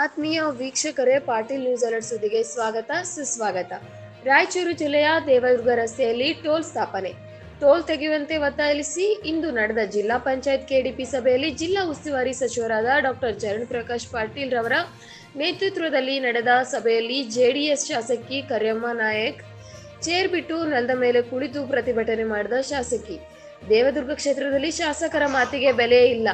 ವೀಕ್ಷಕರೇ, Patil news alert ಸುದ್ದಿಗೆ ಸ್ವಾಗತ, ಸುಸ್ವಾಗತ. ರಾಯಚೂರು ಜಿಲ್ಲೆಯ ದೇವದುರ್ಗ ರಸ್ತೆಯಲ್ಲಿ ಟೋಲ್ ಸ್ಥಾಪನೆ. ಟೋಲ್ ತೆಗೆಯುವಂತೆ ಒತ್ತಾಯಿಸಿ ಇಂದು ನಡೆದ ಜಿಲ್ಲಾ ಪಂಚಾಯತ್ ಕೆಡಿಪಿ ಸಭೆಯಲ್ಲಿ ಜಿಲ್ಲಾ ಉಸ್ತುವಾರಿ ಸಚಿವರಾದ ಡಾಕ್ಟರ್ ಚರಣ್ ಪ್ರಕಾಶ್ ಪಾಟೀಲ್ ರವರ ನೇತೃತ್ವದಲ್ಲಿ ನಡೆದ ಸಭೆಯಲ್ಲಿ ಜೆಡಿಎಸ್ ಶಾಸಕಿ ಕರ್ಯಮ್ಮ ನಾಯಕ್ ಚೇರ್ ಬಿಟ್ಟು ನೆಲದ ಮೇಲೆ ಕುಳಿತು ಪ್ರತಿಭಟನೆ ಮಾಡಿದ ಶಾಸಕಿ. ದೇವದುರ್ಗ ಕ್ಷೇತ್ರದಲ್ಲಿ ಶಾಸಕರ ಮಾತಿಗೆ ಬೆಲೆ ಇಲ್ಲ.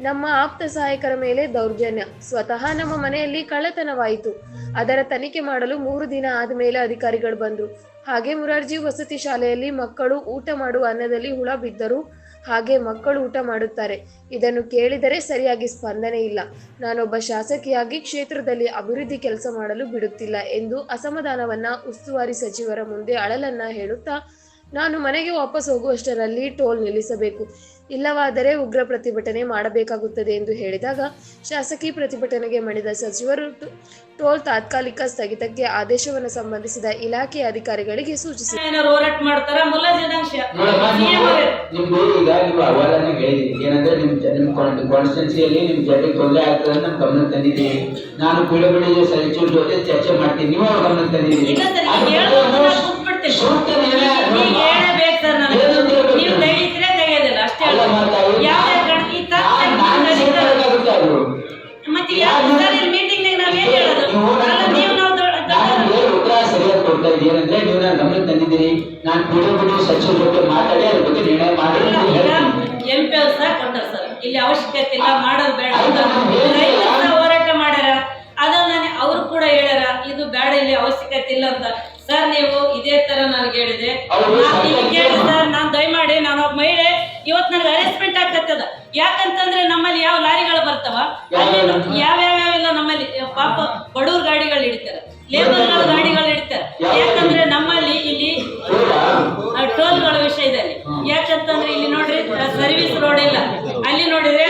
ನಮ್ಮ ಆಪ್ತ ಸಹಾಯಕರ ಮೇಲೆ ದೌರ್ಜನ್ಯ. ಸ್ವತಃ ನಮ್ಮ ಮನೆಯಲ್ಲಿ ಕಳ್ಳತನವಾಯಿತು. ಅದರ ತನಿಖೆ ಮಾಡಲು ಮೂರು ದಿನ ಆದ ಮೇಲೆ ಅಧಿಕಾರಿಗಳು ಬಂದರು. ಹಾಗೆ ಮುರಾರ್ಜಿ ವಸತಿ ಶಾಲೆಯಲ್ಲಿ ಮಕ್ಕಳು ಊಟ ಮಾಡುವ ಅನ್ನದಲ್ಲಿ ಹುಳ ಬಿದ್ದರು ಹಾಗೆ ಮಕ್ಕಳು ಊಟ ಮಾಡುತ್ತಾರೆ. ಇದನ್ನು ಕೇಳಿದರೆ ಸರಿಯಾಗಿ ಸ್ಪಂದನೆ ಇಲ್ಲ. ನಾನೊಬ್ಬ ಶಾಸಕಿಯಾಗಿ ಕ್ಷೇತ್ರದಲ್ಲಿ ಅಭಿವೃದ್ಧಿ ಕೆಲಸ ಮಾಡಲು ಬಿಡುತ್ತಿಲ್ಲ ಎಂದು ಅಸಮಾಧಾನವನ್ನ ಉಸ್ತುವಾರಿ ಸಚಿವರ ಮುಂದೆ ಅಳಲನ್ನ ಹೇಳುತ್ತಾ, ನಾನು ಮನೆಗೆ ವಾಪಸ್ ಹೋಗುವಷ್ಟರಲ್ಲಿ ಟೋಲ್ ನಿಲ್ಲಿಸಬೇಕು. ಇಲ್ಲವಾದರೆ ಉಗ್ರ ಪ್ರತಿಭಟನೆ ಮಾಡಬೇಕಾಗುತ್ತದೆ ಎಂದು ಹೇಳಿದಾಗ ಶಾಸಕಿ ಪ್ರತಿಭಟನೆಗೆ ಮಣಿದ ಸಚಿವರು ಟೋಲ್ ತಾತ್ಕಾಲಿಕ ಸ್ಥಗಿತಕ್ಕೆ ಆದೇಶವನ್ನು ಸಂಬಂಧಿಸಿದ ಇಲಾಖೆ ಅಧಿಕಾರಿಗಳಿಗೆ ನಾನು ಸಚಿವರ ಜೊತೆ ಚರ್ಚೆ ಮಾಡ್ತೀನಿ. ನೀವು ಗಮನ ತಂದಿದ್ದೀರಿ. ನಾನು ಕುಲಬಡಿ ಸಚಿವರ ಜೊತೆ ಮಾತಾಡಿ ಅದ್ರ ಬಗ್ಗೆ ನಿರ್ಣಯ ಮಾಡಿ ಅಲ್ಲ, ಅಂತ ಈಗ ಎಂ ಪಿ ಅವ್ರು ಸಹ ಕೊಟ್ಟಾರ ಸರ್. ಇಲ್ಲಿ ಅವಶ್ಯಕತೆ ಇಲ್ಲ ಮಾಡೋದು ಬೇಡ. ರೈತರು ಹೋರಾಟ ಮಾಡ್ಯಾರ. ಅದನ್ನ ಅವ್ರು ಕೂಡ ಹೇಳ್ಯಾರ ಇದು ಬೇಡ ಇಲ್ಲಿ ಅವಶ್ಯಕತೆ ಇಲ್ಲ ಅಂತ. ಸರ್ ನೀವು ಇದೇ ತರ ನನಗೆ ಹೇಳಿದೆ. ಸರ್ ನಾನು ದಯಮಾಡಿ ನಾನು ಒಬ್ಬ ಮಹಿಳೆ ಇವತ್ತು ನನಗೆ ಅರೆಸ್ಟ್ಮೆಂಟ್ ಆಗ್ತದ ಯಾಕಂತಂದ್ರೆ ನಮ್ಮಲ್ಲಿ ಯಾವ ಲಾರಿಗಳು ಬರ್ತಾವ? ಅಲ್ಲಿ ಯಾವ- ಯಾವ ನಮ್ಮಲ್ಲಿ ಪಾಪ ಬಡವ್ರ ಗಾಡಿಗಳು ಹಿಡಿತಾರೆ. ಲೇಬರ್ಗಳ ಗಾಡಿಗಳು ಹಿಡಿತಾರೆ ಯಾಕಂದ್ರೆ ನಮ್ಮಲ್ಲಿ ಇಲ್ಲಿ ಆ ಟೋಲ್ಗಳ ವಿಷಯದಲ್ಲಿ ಯಾಕಂತಂದ್ರೆ ಇಲ್ಲಿ ನೋಡ್ರಿ ಸರ್ವಿಸ್ ರೋಡ್ ಇಲ್ಲ ಅಲ್ಲಿ ನೋಡಿದ್ರೆ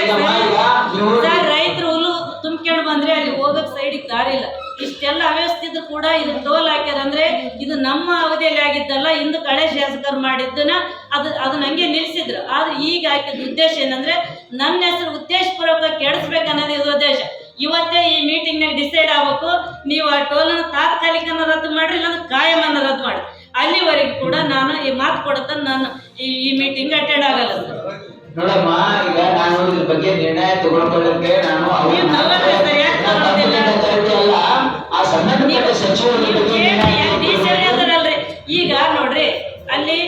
ಸರ್ ರೈತರು ಹುಲ್ಲು ತುಂಬ್ಕೊಂಡು ಬಂದ್ರೆ ಅಲ್ಲಿ ಹೋಗಕ್ ಸೈಡಿಗೆ ದಾರಿ ಇಲ್ಲ ಇಷ್ಟೆಲ್ಲ ಅವ್ಯವಸ್ಥಿತ ಕೂಡ ಇದು ಟೋಲ್ ಹಾಕ್ಯಾರಂದ್ರೆ ಇದು ನಮ್ಮ ಅವಧಿಯಲ್ಲಿ ಆಗಿದ್ದಲ್ಲ, ಇಂದು ಕಳೆ ಶಾಸಕರು ಮಾಡಿದ್ದನ್ನ ಅದು ಅದನ್ನ ಹಂಗೆ ನಿಲ್ಲಿಸಿದ್ರು ಆದ್ರೆ ಈಗ ಹಾಕಿದ ಉದ್ದೇಶ ಏನಂದ್ರೆ ನನ್ನ ಹೆಸರು ಉದ್ದೇಶಪೂರ್ವಕ ಕೆಡಿಸ್ಬೇಕು ಅನ್ನೋದು ಇದು ಉದ್ದೇಶ. ಇವತ್ತೇ ಈ ಮೀಟಿಂಗ್ನಾಗ ಡಿಸೈಡ್ ಆಗ್ಬೇಕು, ನೀವು ಆ ಟೋಲನ್ನು ತಾತ್ಕಾಲಿಕನ ರದ್ದು ಮಾಡ್ರಿ, ಇಲ್ಲಾಂದ್ರೆ ಕಾಯಮನ್ನ ರದ್ದು ಮಾಡಿ ಅಲ್ಲಿವರೆಗೂ ಕೂಡ ನಾನು ಈ ಮಾತು ಕೊಡುತ್ತ ನಾನು ಈ ಮೀಟಿಂಗ್ ಅಟೆಂಡ್ ಆಗಲ್ಲ. ನೋಡಮ್ಮ ಈಗ ನಾನು ಇದ್ರ ಬಗ್ಗೆ ನಿರ್ಣಯ ತಗೊಳ್ಕೊಳ್ಳಕ್ಕೆ ನಾನು? ಅಲ್ಲ ಆ ಸಂಬಂಧಪಟ್ಟ ಸಚಿವರ ಈಗ ನೋಡ್ರಿ ಅಲ್ಲಿ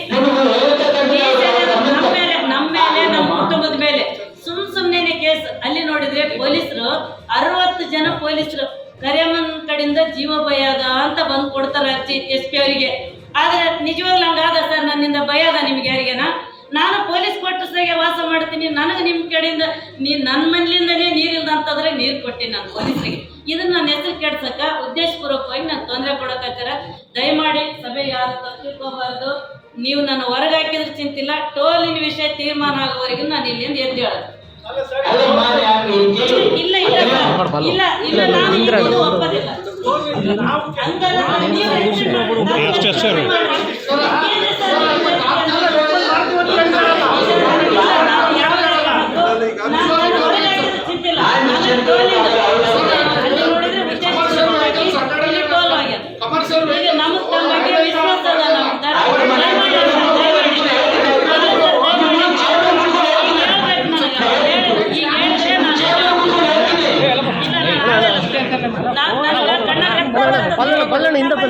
ನಮ್ಮ ಮೇಲೆ ನಮ್ಮ ಕುಟುಂಬದ ಮೇಲೆ ಸುಮ್ ಸುಮ್ನೆ ಕೇಸ್ ಅಲ್ಲಿ ನೋಡಿದ್ರೆ ಪೊಲೀಸರು ಅರವತ್ತು ಜನ ಪೊಲೀಸರು ಕರಿಯಮ್ಮನ ಕಡೆಯಿಂದ ಜೀವ ಭಯ ಅದ ಅಂತ ಬಂದು ಕೊಡ್ತಾರೆ ಎಸ್ ಪಿ ಅವರಿಗೆ. ಆದ್ರೆ ನಿಜವಾಗ್ಲೂ ಹಂಗಾದ ಸರ್ ನನ್ನಿಂದ ಭಯ ಅದ ನಿಮ್ಗೆ ಯಾರಿಗೇನ? ನಾನು ಪೊಲೀಸ್ ಕ್ವಾರ್ಟರ್ಸ್ನಾಗೆ ವಾಸ ಮಾಡ್ತೀನಿ ನನಗೆ ನಿಮ್ಮ ಕಡೆಯಿಂದ ನೀ ನನ್ನ ಮನೆಯಿಂದನೇ ನೀರಿಲ್ಲ ಅಂತಂದ್ರೆ ನೀರು ಕೊಟ್ಟಿನಿ ನಾನು ಪೊಲೀಸಿಗೆ ಇದನ್ನ ನನ್ನ ಹೆಸರು ಕೆಡ್ಸಕ್ಕ ಉದ್ದೇಶಪೂರ್ವಕವಾಗಿ ನಾನು ತೊಂದರೆ ಕೊಡೋಕ್ಕಾಗ್ತಾರ ದಯಮಾಡಿ ಸಭೆ ಯಾರು ತಪ್ಪಿಕೋಬಾರ್ದು ನೀವು ನನ್ನ ಹೊರಗೆ ಹಾಕಿದ್ರೆ ಚಿಂತಿಲ್ಲ ಟೋಲಿನ ವಿಷಯ ತೀರ್ಮಾನ ಆಗೋವರೆಗೂ ನಾನು ಇಲ್ಲಿಂದ ಎದ್ದು ಹೇಳೋದು ಇಲ್ಲಿ ಇಲ್ಲ ಇಲ್ಲ ಸರ್. ಇಲ್ಲ ಇಲ್ಲ ನಾನು ಒಪ್ಪೋದಿಲ್ಲ ಹಂಗಲ್ಲ ಸರ್, ನೀವು extend ಮಾಡಿ. ನಾನು extend ಮಾಡಿ. ಏನು ಸರ್, ಇಲ್ಲ, ನಾವು ಯಾವ ನಾನು ನನ್ನ ಹೊರಗೆ ಹಾಕಿದ್ರೆ ಚಿಂತಿಲ್ಲ. ನನಗೆ ಟೋಲ್ ಇಲ್ಲ. ಅಲ್ಲಿ ನೋಡಿದ್ರೆ ಉದ್ದೇಶಪೂರ್ವಕವಾಗಿ ಇಲ್ಲಿ ಟೋಲ್ ಆಗ್ಯದ. ಈಗ ನಮಗ್ ನಮ್ಮ ಬಗ್ಗೆ ವಿಶ್ವಾಸ ಅದ ನಮ್ಗೆ. ದಯಮಾಡಿ ಅದನ್ನ ದಯಮಾಡಿ. ಬಲ್ಲಣ್ಣ ಹಿಂದೆ ಬನ್ನಿ. ಕೂಡ ಬೇಡ ಅಂದ್ರೆ ಅಂದ್ರೆ ನಾವು ಮೀಟಿಂಗಿಗೆ ಬರ್ಬೇಕಾ ಬರ್ಬಾರ್ದು ಅಂದ್ರೆ ನಾವು ಸಾಮಾನ್ಯ ಮಾಡಿ ಗೆದ್ದಿದ್ದೀವಿ ಎಲ್ಲ ಕಷ್ಟ ಆಗಿದೆ ಏ, ತಾಕತ್ತಿದ್ರೆ ಮಾಡ್ಬೇಕಾಗಿತ್ರಿ ಅವಾಗ ಅವಾಗ ಅಧಿಕಾರದಾಗಿದ್ರಿ ಅಲ್ಲ ಅವಾಗ ಯಾಕೆ ತನಿಖೆಗಳು ಮಾಡಿಸ್ಲಿಲ್ಲ ಇವತ್ತು ನಾನೇ ಅಧಿಕಾರದಾಗಿದ್ದೀನಿ ಏ, ಏ, ನೀವು- ನೀವೇ ಎಲ್ಲ ಮಾಡಿರೋದು ನೀವು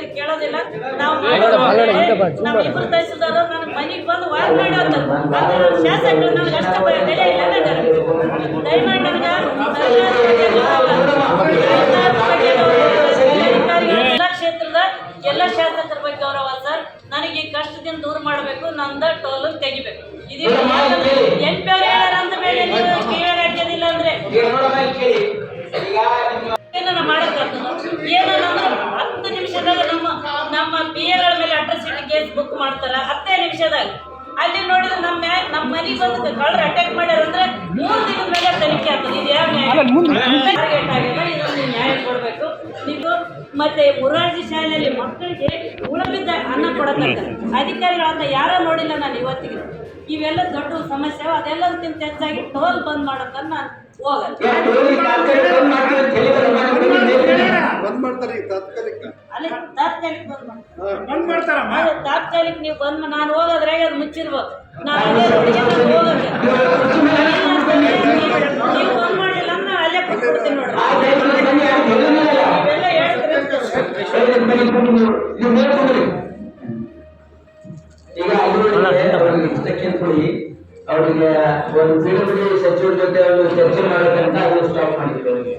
ಹೇಳಿದ್ರೆ ಕೇಳೋದಿಲ್ಲ. ನಾವು ಮಾಡಿದ್ರೆ ನಮ್ಮ ಇಬ್ರು ತಹಸೀಲ್ದಾರ್ ನನ್ನ ಮನೆಗೆ ಬಂದು ವಾರ ಮಾಡಿ ಹೋಗ್ತಾರೆ ಆದ್ರೆ ನಮ್ಮ ಶಾಸಕರು ನಮ್ಗೆ ಅಷ್ಟು ಬೆಲೆ ಇಲ್ಲ ನನಗೆ ದಯಮಾಡಿ ನನಗೆ ಎಲ್ಲ ಕ್ಷೇತ್ರದ ಎಲ್ಲ ಶಾಸಕರ ಬಗ್ಗೆ ಗೌರವ ಸರ್. ನನಗೆ ಈ ಕಷ್ಟದಿಂದ ದೂರ ಮಾಡಬೇಕು ನಂದ ಟೋಲು ತೆಗಿಬೇಕು. ಇದೀಗ ಎಂ ಪಿ ಮಾಡ್ತಾರ? ಹತ್ತೇ ನಿಮಿಷದಾಗ. ಅಲ್ಲಿ ನೋಡಿದ್ರೆ ನಮ್ಮ ಮ್ಯಾಗ ನಮ್ಮ ಮನೆಗೆ ಬಂದು ಕಳ್ಳರು ಅಟ್ಯಾಕ್ ಮಾಡ್ಯಾರ ಅಂದ್ರೆ ಮೂರು ದಿನದ ಮೇಲೆ ತನಿಖೆ ಆಗ್ತದೆ. ಇದು ಯಾವ ನ್ಯಾಯ? ಟಾರ್ಗೆಟ್ ಆಗಿದೆ ಇದೊಂದು ನ್ಯಾಯ ಕೊಡಬೇಕು. ನೀವು ಮತ್ತೆ ಮುರಾರ್ಜಿ ಶಾಲೆಯಲ್ಲಿ ಮಕ್ಕಳಿಗೆ ಉಳಬಿದ್ದ ಅನ್ನ ಕೊಡತಕ್ಕ ಅಧಿಕಾರಿಗಳನ್ನ ಯಾರೋ ನೋಡಿಲ್ಲ ನಾನು ಇವತ್ತಿಗೆ. ಇವೆಲ್ಲ ದೊಡ್ಡ ಸಮಸ್ಯೆ. ಅದೆಲ್ಲದಕ್ಕಿಂತ ಹೆಚ್ಚಾಗಿ ಟೋಲ್ ಬಂದ್ ಮಾಡಕ್ಕನ್ನ ನಾನು ಹೋಗಲ್ಲ ಯಾಕೆ ಹೇಳಿ ತಾತ್ಕಾಲಿಕ ಬಂದ್ ಮಾಡ್ತೀವಿ ಅಂತ ಹೇಳಿ ಬಂದ್ ಮಾಡ್ತೀವಿ. ಬಂದ್ ಮಾಡ್ತಾರೆ ಈಗ ತಾತ್ಕಾಲಿಕ ಅಲ್ಲಿ ತಾತ್ಕಾಲಿಕ ಬಂದ್ ಮಾಡ್ತಾರೆ. ಬಂದ್ ಮಾಡ್ತಾರಮ್ಮ? ತಾತ್ಕಾಲಿಕ ನೀವು ಬಂದ್ ನಾನು ಹೋಗೋದ್ರೆ ಅದು ಮುಚ್ಚಿರ್ಬೋದು. ನಾನು ನೀವು ಬಂದ್ ಮಾಡಿಲ್ಲ ಅಂದ್ರೆ ನಾನು ಅಲ್ಲೇ ಕೊಟ್ಬಿಡ್ತೀನಿ ನೋಡ್ರಿ. ಈಗ ಅವ್ರಿಗೆ ಅವರಿಗೆ ಒಂದು ಪಿಡಬ್ಲ್ಯೂ ಸಚಿವರ ಜೊತೆ ಒಂದು ಚರ್ಚೆ ಮಾಡೋದಂತ ಅದು ಸ್ಟಾಪ್ ಮಾಡಿದ್ರು. ಅವರಿಗೆ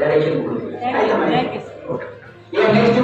ಡೈರೆಕ್ಷನ್ ಕೊಡಿ. ಈಗ ನೆಕ್ಸ್ಟ್